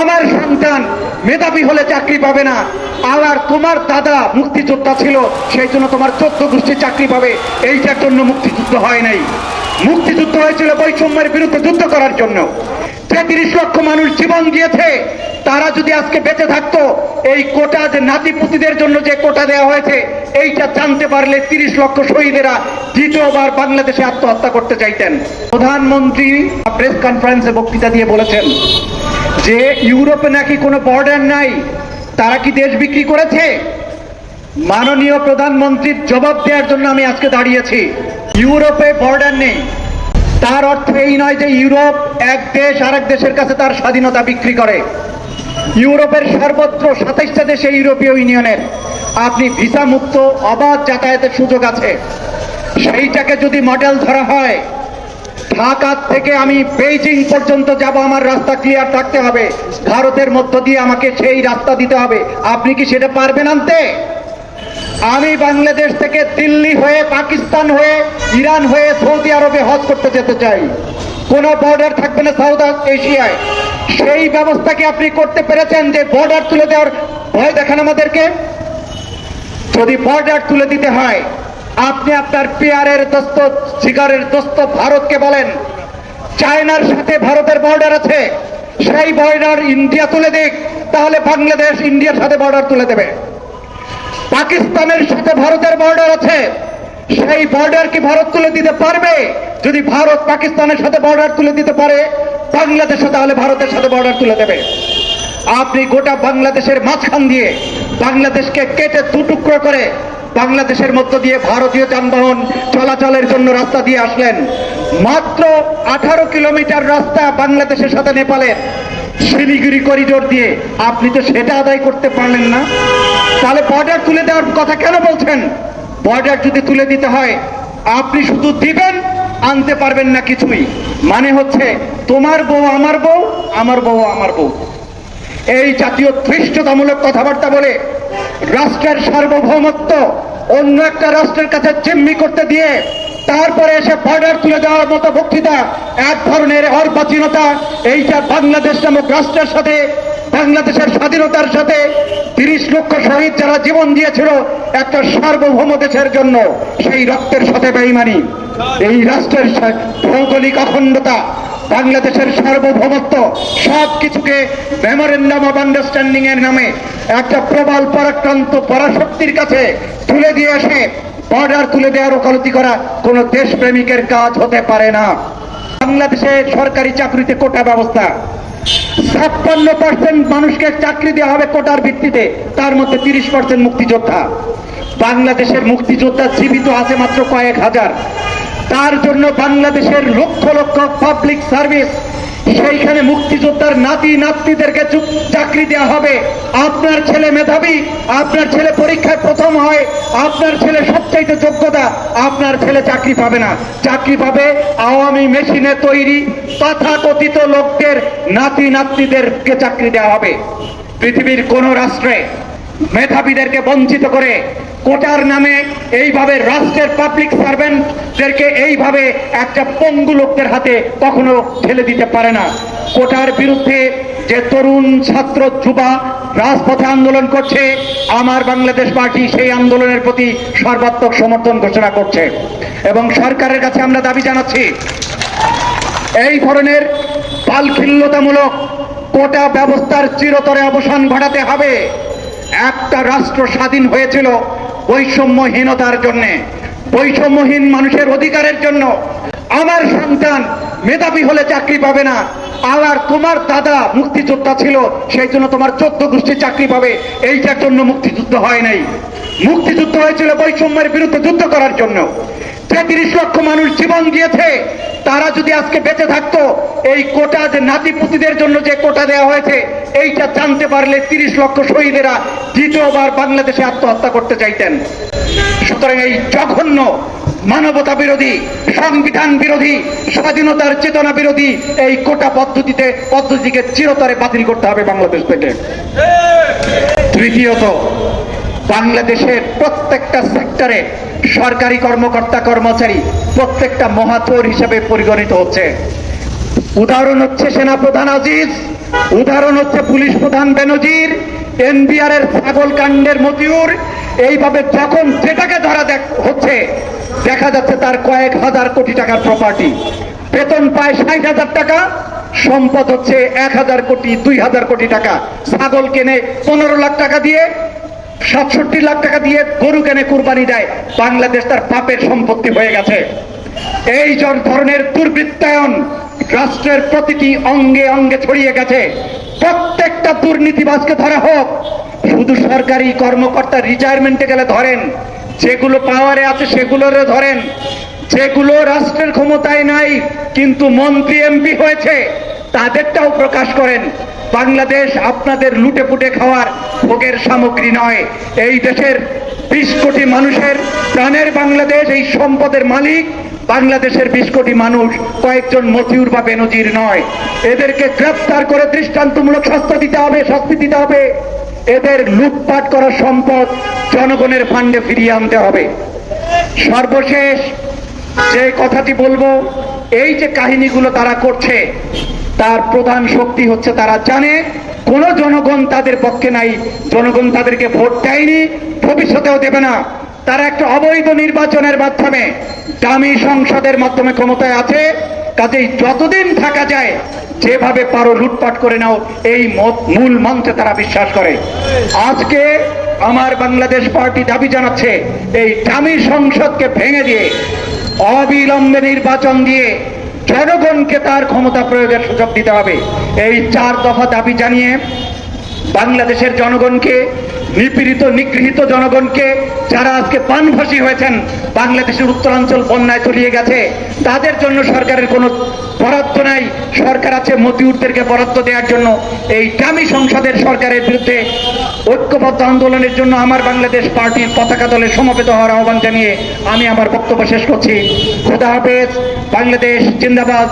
আমার সন্তান মেধাবী হলে চাকরি পাবে না। আবার তোমার দাদা মুক্তিযোদ্ধা ছিল, সেই জন্য তোমার চোদ্দ গোষ্ঠী চাকরি পাবে। এইটার জন্য মুক্তিযুদ্ধ হয় নাই। মুক্তিযুদ্ধ হয়েছিল বৈষম্যের বিরুদ্ধে যুদ্ধ করার জন্য। তেত্রিশ লক্ষ মানুষ জীবন দিয়েছে। তারা যদি আজকে বেঁচে থাকতো, এই কোটা যে নাতিপুতিদের জন্য যে কোটা দেওয়া হয়েছে, এইটা জানতে পারলে তিরিশ লক্ষ শহীদেরা দ্বিতীয়বার বাংলাদেশে আত্মহত্যা করতে চাইতেন। প্রধানমন্ত্রী প্রেস কনফারেন্সে বক্তৃতা দিয়ে বলেছেন যে ইউরোপে নাকি কোনো বর্ডার নাই, তারা কি দেশ বিক্রি করেছে? মাননীয় প্রধানমন্ত্রীর জবাব দেওয়ার জন্য আমি আজকে দাঁড়িয়েছি। ইউরোপে বর্ডার নেই। তার অর্থ এই নয় যে ইউরোপ এক দেশ আরেক দেশের কাছে তার স্বাধীনতা বিক্রি করে। ইউরোপের সর্বত্র সাতাইশটা দেশে ইউরোপীয় ইউনিয়নের। আপনি ভিসা মুক্ত অবাধ যাতায়াতের সুযোগ আছে। সেইটাকে যদি মডেল ধরা হয় ঢাকা থেকে আমি বেইজিং পর্যন্ত যাব, আমার রাস্তা ক্লিয়ার থাকতে হবে। ভারতের মধ্য দিয়ে আমাকে সেই রাস্তা দিতে হবে। আপনি কি সেটা পারবেন আনতে? আমি বাংলাদেশ থেকে দিল্লি হয়ে, পাকিস্তান হয়ে, ইরান হয়ে, সৌদি আরবে হজ করতে যেতে চাই। কোনো বর্ডার থাকবে না সাউথ এশিয়ায় সেই ব্যবস্থা কি আপনি করতে পেরেছেন যে বর্ডার তুলে দেওয়ার ভয় দেখান আমাদেরকে? যদি বর্ডার তুলে দিতে হয় আপনি আপনার পেয়ারের দোস্ত শিকারের দোস্ত ভারতকে বলেন, চায়নার সাথে ভারতের বর্ডার আছে, সেই বর্ডার ইন্ডিয়া তুলে দিক, তাহলে বাংলাদেশ ইন্ডিয়ার সাথে বর্ডার তুলে দেবে। পাকিস্তানের সাথে ভারতের বর্ডার আছে, সেই বর্ডার কি ভারত তুলে দিতে পারবে? যদি ভারত পাকিস্তানের সাথে বর্ডার তুলে দিতে পারে বাংলাদেশে তাহলে ভারতের সাথে বর্ডার তুলে দেবে। আপনি গোটা বাংলাদেশের মাঝখান দিয়ে বাংলাদেশকে কেটে দুটুকরো করে বাংলাদেশের মধ্য দিয়ে ভারতীয় যানবাহন চলাচলের জন্য রাস্তা দিয়ে আসলেন। মাত্র আঠারো কিলোমিটার রাস্তা বাংলাদেশের সাথে নেপালের। শিলিগুড়ি করিডোর দিয়ে। আপনি তো সেটা আদায় করতে পারলেন না। তাহলে বর্ডার তুলে দেওয়ার কথা কেন বলছেন? বর্ডার যদি তুলে দিতে হয়, আপনি শুধু দিবেন, আনতে পারবেন না কিছুই। মানে হচ্ছে, তোমার বউ আমার বউ আমার বউ আমার বউ। এই জাতীয় ধৃষ্টতামূলক কথাবার্তা বলে রাষ্ট্রের সার্বভৌমত্ব অন্য একটা রাষ্ট্রের কাছে জিম্মি করতে দিয়ে তারপরে এসে বর্ডার তুলে দেওয়ার মতো বক্তৃতা, এক ধরনের অর্বাচীনতা এইটা বাংলাদেশ নামক রাষ্ট্রের সাথে, বাংলাদেশের স্বাধীনতার সাথে তিরিশ লক্ষ শহীদ যারা জীবন দিয়েছিল একটা সার্বভৌম দেশের জন্য, সেই রক্তের সাথে বেইমানি। এই রাষ্ট্রের ভৌগোলিক অখণ্ডতা বাংলাদেশের সার্বভৌমত্ব সব কিছুকে মেমোরেন্ডাম অফ আন্ডারস্ট্যান্ডিং এর নামে একটা প্রবল পরাক্রান্ত পরাশক্তির কাছে তুলে দিয়ে এসে বর্ডার তুলে দেওয়ার ওকালতি করা কোন দেশপ্রেমিকের কাজ হতে পারে না। বাংলাদেশে সরকারি চাকরিতে কোটা ব্যবস্থা। ছাপ্পান্ন পার্সেন্ট মানুষকে চাকরি দেওয়া হবে কোটার ভিত্তিতে, তার মধ্যে তিরিশ পার্সেন্ট মুক্তিযোদ্ধা। বাংলাদেশের মুক্তিযোদ্ধা জীবিত আছে মাত্র কয়েক হাজার। তার জন্য বাংলাদেশের লক্ষ লক্ষ পাবলিক সার্ভিস সেইখানে মুক্তিযোদ্ধার নাতি নাতনিদেরকে চাকরি দেওয়া হবে। আপনার ছেলে মেধাবী, আপনার ছেলে পরীক্ষায় প্রথম হয়, আপনার ছেলে সবচাইতে যোগ্যতা, আপনার ছেলে চাকরি পাবে না। চাকরি পাবে আওয়ামী মেশিনে তৈরি তথাকথিত লোকদের নাতি নাতনিদেরকে চাকরি দেওয়া হবে। পৃথিবীর কোন রাষ্ট্রে মেধাবীদেরকে বঞ্চিত করে কোটার নামে এইভাবে রাষ্ট্রের পাবলিক সার্ভেন্টদেরকে এইভাবে একটা পঙ্গু লোকদের হাতে কখনো ঠেলে দিতে পারে না। কোটার বিরুদ্ধে যে তরুণ ছাত্র, যুবা রাজপথে আন্দোলন করছে, আমার বাংলাদেশ পার্টি সেই আন্দোলনের প্রতি সর্বাত্মক সমর্থন ঘোষণা করছে। এবং সরকারের কাছে আমরা দাবি জানাচ্ছি, এই ধরনের বালখিল্যতামূলক কোটা ব্যবস্থার চিরতরে অবসান ঘটাতে হবে। একটা রাষ্ট্র স্বাধীন হয়েছিল বৈষম্যহীনতার জন্য, বৈষম্যহীন মানুষের অধিকারের জন্য। আমার সন্তান মেধাবী হলে চাকরি পাবে না আবার তোমার দাদা মুক্তিযোদ্ধা ছিল, সেই জন্য তোমার চোদ্দ গোষ্ঠী চাকরি পাবে। এইটার জন্য মুক্তিযুদ্ধ হয় নাই। মুক্তিযুদ্ধ হয়েছিল বৈষম্যের বিরুদ্ধে যুদ্ধ করার জন্য। তেত্রিশ লক্ষ মানুষ জীবন দিয়েছে। তারা যদি আজকে বেঁচে থাকতো, এই কোটা যে নাতিপুতিদের জন্য যে কোটা দেওয়া হয়েছে, এইটা জানতে পারলে তিরিশ লক্ষ শহীদেরা দ্বিতীয়বার বাংলাদেশে আত্মহত্যা করতে চাইতেন। সুতরাং এই জঘন্য মানবতা বিরোধী, সংবিধান বিরোধী, স্বাধীনতার চেতনা বিরোধী এই কোটা পদ্ধতিতে, পদ্ধতিকে চিরতরে বাতিল করতে হবে বাংলাদেশ থেকে। তৃতীয়ত, বাংলাদেশের প্রত্যেকটা সেক্টরে সরকারি কর্মকর্তা কর্মচারী প্রত্যেকটা মহাচোর হিসেবে পরিগণিত হচ্ছে। উদাহরণ হচ্ছে সেনাপ্রধান আজিজ, উদাহরণ হচ্ছে পুলিশ প্রধান বেনজির এনবিআর এর ছাগল কাণ্ডের মতিউর, এইভাবে যখন যেটাকে ধরা হচ্ছে, দেখা যাচ্ছে তার কয়েক হাজার কোটি টাকার প্রপার্টি বেতন পায় ষাট হাজার টাকা, সম্পদ হচ্ছে এক হাজার কোটি, দুই হাজার কোটি টাকা। ছাগল কেনে পনেরো লাখ টাকা দিয়ে, সাতষট্টি লাখ টাকা দিয়ে গরু কেনে কুরবানি দেয়। বাংলাদেশ তার পাপের সম্পত্তি হয়ে গেছে। এই ধরনের দুর্বৃত্তায়ন রাষ্ট্রের প্রতিটি অঙ্গে অঙ্গে ছড়িয়ে গেছে। প্রত্যেকটা দুর্নীতিবাজকে ধরা হোক, শুধু সরকারি কর্মকর্তা রিটায়ারমেন্টে গেলে ধরেন, যেগুলো পাওয়ারে আছে সেগুলোরে ধরেন, যেগুলো রাষ্ট্রের ক্ষমতায় নাই, কিন্তু মন্ত্রী এমপি হয়েছে, তাদেরটাও প্রকাশ করেন। বাংলাদেশ আপনাদের লুটে পুটে খাওয়ার ভোগের সামগ্রী নয়। এই দেশের বিশ কোটি মানুষের প্রাণের বাংলাদেশ, এই সম্পদের মালিক বাংলাদেশের বিশ কোটি মানুষ কয়েকজন মতিউর বা বেনজির নয়। এদেরকে গ্রেফতার করে দৃষ্টান্তমূলক শাস্তি দিতে হবে, শাস্তি দিতে হবে। এদের লুটপাট করা সম্পদ জনগণের ফান্ডে ফিরিয়ে আনতে হবে। সর্বশেষ যে কথাটি বলব, এই যে কাহিনীগুলো তারা করছে, তার প্রধান শক্তি হচ্ছে তারা জানে, কোন জনগণ তাদের পক্ষে নাই, জনগণ তাদেরকে ভোট দেয়নি, ভবিষ্যতেও দেবে না। তারা একটা অবৈধ নির্বাচনের মাধ্যমে দামি সংসদের মাধ্যমে ক্ষমতায় আছে। কাজেই যতদিন থাকা যায়, যেভাবে পারো লুটপাট করে নাও, এই মূল মন্ত্রে তারা বিশ্বাস করে। আজকে আমার বাংলাদেশ পার্টি দাবি জানাচ্ছে, এই দামি সংসদকে ভেঙে দিয়ে, অবিলম্বে নির্বাচন দিয়ে জনগণকে তার ক্ষমতা প্রয়োগের সুযোগ দিতে হবে। এই চার দফা দাবি জানিয়ে বাংলাদেশের জনগণকে, নিপীড়িত, নিগৃহীত জনগণকে যারা আজকে পানভাসী হয়েছেন, বাংলাদেশের উত্তরাঞ্চল বন্যায় তলিয়ে গেছে, তাদের জন্য সরকারের কোনো বরাদ্দ নাই। সরকার আছে মতিউরদেরকে বরাদ্দ দেওয়ার জন্য। এই দামি সংসদের সরকারের বিরুদ্ধে ঐক্যবদ্ধ আন্দোলনের জন্য আমার বাংলাদেশ পার্টির পতাকা দলে সমবেত হওয়ার আহ্বান জানিয়ে আমি আমার বক্তব্য শেষ করছি। খুদা হাফেজ, বাংলাদেশ, জিন্দাবাদ।